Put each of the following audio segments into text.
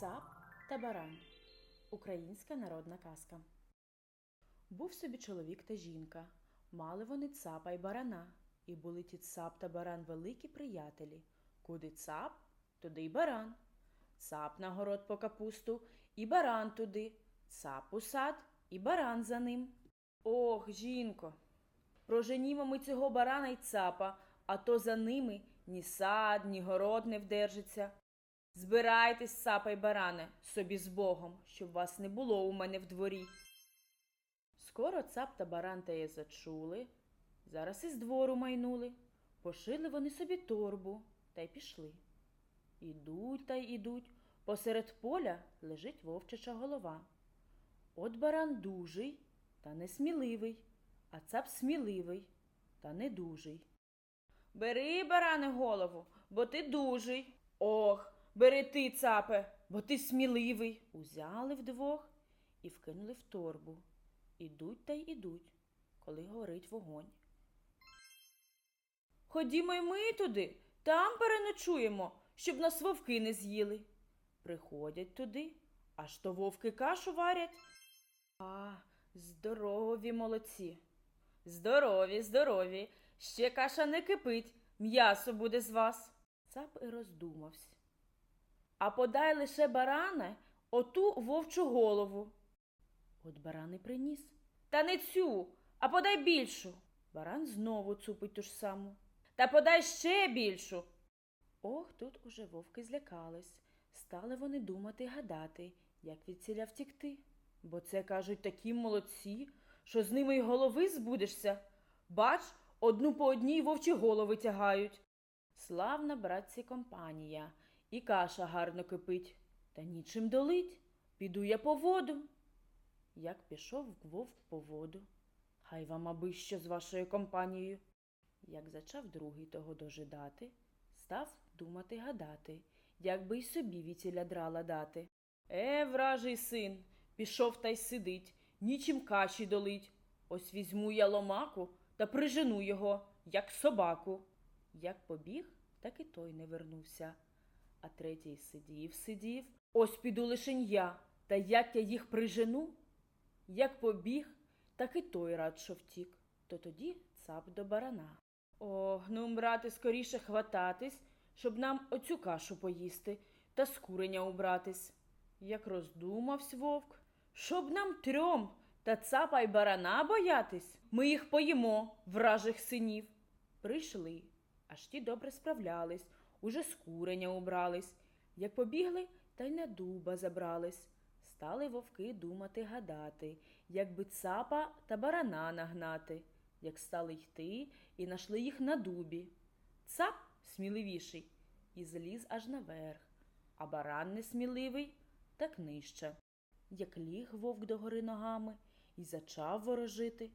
Цап та баран. Українська народна казка. Був собі чоловік та жінка. Мали вони цапа й барана. І були ті цап та баран великі приятелі. Куди цап, туди й баран. Цап на город по капусту, і баран туди. Цап у сад, і баран за ним. Ох, жінко, проженімо ми цього барана й цапа, а то за ними ні сад, ні город не вдержиться. Збирайтесь, цапа й баране, собі з Богом, щоб вас не було у мене в дворі. Скоро цап та баран теє зачули, зараз із двору майнули, пошили вони собі торбу та й пішли. Ідуть та й ідуть, посеред поля лежить вовчача голова. От баран дужий та несміливий, а цап сміливий та недужий. Бери, баране, голову, бо ти дужий. Ох, бери ти, цапе, бо ти сміливий. Узяли вдвох і вкинули в торбу. Ідуть та й ідуть, коли горить вогонь. Ходімо й ми туди, там переночуємо, щоб нас вовки не з'їли. Приходять туди, аж то вовки кашу варять. А, здорові молодці. Здорові, здорові. Ще каша не кипить, м'ясо буде з вас. Цап і роздумався. А подай лише баране оту вовчу голову. От баран і приніс. Та не цю, а подай більшу. Баран знову цупить ту ж саму. Та подай ще більшу. Ох, тут уже вовки злякались. Стали вони думати й гадати, як від ціля втікти. Бо це, кажуть, такі молодці, що з ними й голови збудешся. Бач, одну по одній вовчі голови тягають. Славна, братці, компанія, і каша гарно кипить. Та нічим долить. Піду я по воду. Як пішов вовк по воду. Хай вам аби що з вашою компанією. Як зачав другий того дожидати, став думати гадати, як би й собі вітіля драла дати. Е, вражий син, пішов та й сидить, нічим каші долить. Ось візьму я ломаку та прижену його, як собаку. Як побіг, так і той не вернувся. А третій сидів, сидів. Ось піду лишень я, та як я їх прижену? Як побіг, так і той рад, що втік, то тоді цап до барана. Ох, ну, брате, скоріше хвататись, щоб нам оцю кашу поїсти та з куреня убратись. Як роздумавсь вовк, щоб нам трьом та цапа й барана боятись, ми їх поїмо, вражих синів. Прийшли, аж ті добре справлялись, уже з куреня убрались. Як побігли, та й на дуба забрались. Стали вовки думати гадати, як би цапа та барана нагнати, як стали йти і нашли їх на дубі. Цап сміливіший і зліз аж наверх, а баран несміливий так нижче. Як ліг вовк догори ногами і зачав ворожити.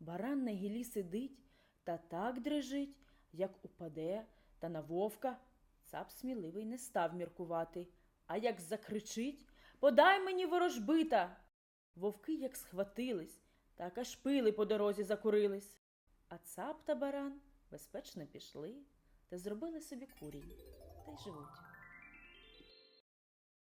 Баран на гілі сидить та так дрижить, як упаде, та на вовка цап сміливий не став міркувати, а як закричить Подай мені ворожбита. Вовки як схватились, так аж пили по дорозі закурились. А цап та баран безпечно пішли та зробили собі курінь та й живуть.